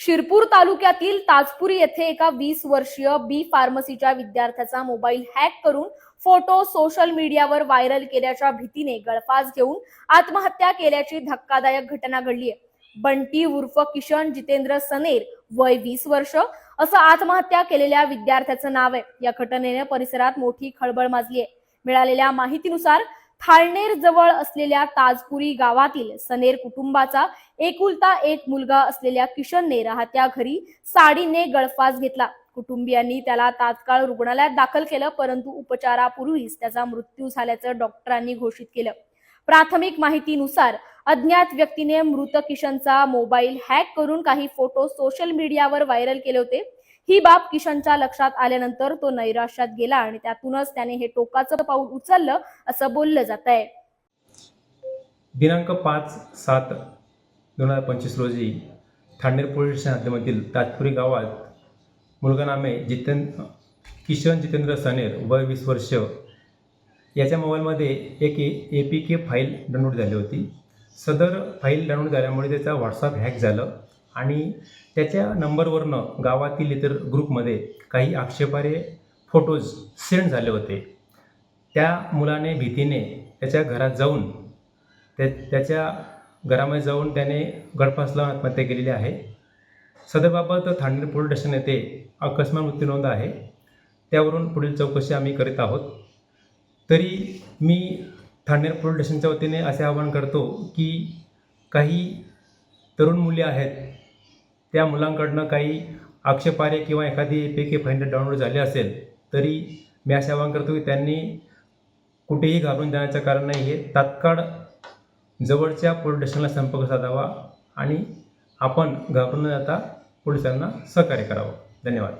शिरपूर तालुक्यातील ताजपुरी येथे एका वीस वर्षीय बी फार्मसीच्या विद्यार्थ्याचा मोबाईल हॅक करून फोटो सोशल मीडियावर व्हायरल केल्याच्या भीतीने गळफास घेऊन आत्महत्या केल्याची धक्कादायक घटना घडली आहे. बंटी उर्फ किशन जितेंद्र सनेर वय वीस वर्ष असं आत्महत्या केलेल्या विद्यार्थ्याचं नाव आहे. या घटनेने परिसरात मोठी खळबळ माजली आहे. मिळालेल्या माहितीनुसार थाळनेर जवळ असलेल्या ताजपुरी गावातील सनेर कुटुंबाचा एकुलता एक मुलगा असलेल्या किशनने राहत्या घरी साडीने गळफास घेतला. कुटुंबियांनी त्याला तात्काळ रुग्णालयात दाखल केलं परंतु उपचारापूर्वीच त्याचा मृत्यू झाल्याचं डॉक्टरांनी घोषित केलं. प्राथमिक माहितीनुसार अज्ञात व्यक्तीने मृत किशनचा मोबाईल हॅक करून काही फोटो सोशल मीडियावर व्हायरल केले होते. ही बाब किशनच्या लक्षात आल्यानंतर तो नैराश्यात गेला आणि त्यातूनच त्याने हे टोकाचं पाऊल उचललं असं बोललं जात आहे. दिनांक पाच सात दोन हजार पंचवीस रोजी ठाणेर पोलीस स्टेशन हद्दीमधील ताजपुरी गावात मुलगा नामे जितेन किशन जितेंद्र सनेर वय वीस वर्ष याच्या मोबाईलमध्ये एक A A P K file download झाली होती. सदर फाईल डाउनलोड झाल्यामुळे त्याचा व्हॉट्सअप हॅक झालं. आणि त्याच्या नंबरवरनं गावातील इतर ग्रुपमध्ये काही आक्षेपारे फोटोज सेंड झाले होते. त्या मुलाने भीतीने त्याच्या घरात जाऊन त्या त्याच्या घरामध्ये जाऊन त्याने गळफास लावून आत्महत्या केलेली आहे. सदरबाबत ठाणे पोलीस स्टेशन येथे अकस्मात मृत्यू नोंद आहे. त्यावरून पुढील चौकशी आम्ही करीत आहोत. तरी मी ठाणेर पोलीस स्टेशनच्या वतीने असे आवाहन करतो की काही तरुण मुली आहेत त्या मुलांकडनं काही आक्षेपार्ह किंवा एखादी पी के फाईंड डाउनलोड झाले असेल तरी मी असे आवाहन करतो की त्यांनी कुठेही घाबरून जाण्याचं कारण नाही आहे तात्काळ जवळच्या पोलीस स्टेशनला संपर्क साधावा आणि आपण घाबरून न जाता पोलिसांना सहकार्य करावं. धन्यवाद.